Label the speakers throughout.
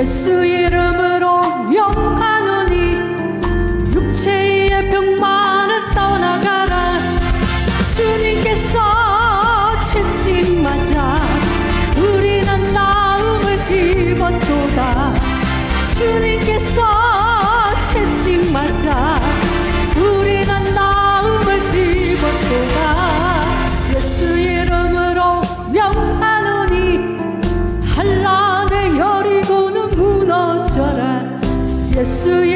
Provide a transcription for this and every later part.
Speaker 1: 예수 이름으로 명하노니 육체의 병만은 떠나가라. 주님께서 채찍 맞아 우리는 나음을 입었도다. 주님 예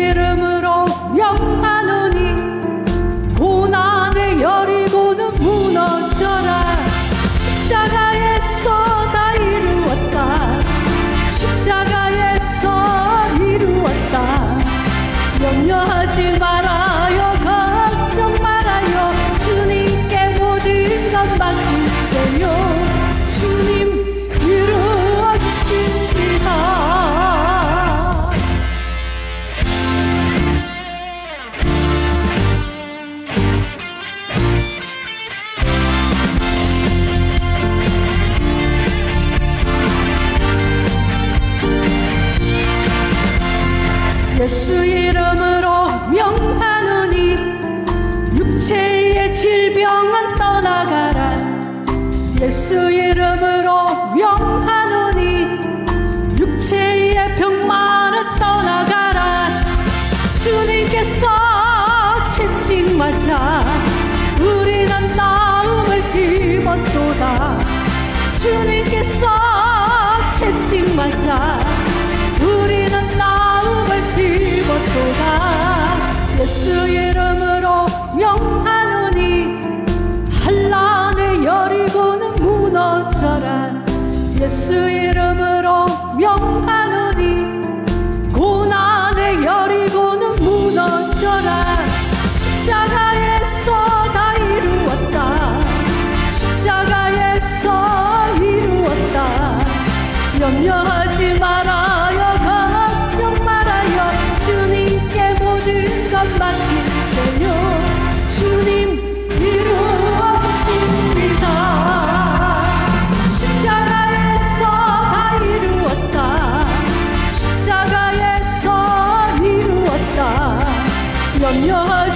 Speaker 1: 예수 이름으로 명하노니 육체의 질병은 떠나가라. 예수 이름으로 명하노니 육체의 병만은 떠나가라. 주님께서 채찍 맞아 우리는 나음을 입었도다. 주님께서 채찍 맞아 예수 이름으로 명하노니 고난의 여리고는 무너져라. 십자가에서 다 이루었다. 십자가에서 이루었다. 염려하지 마 ya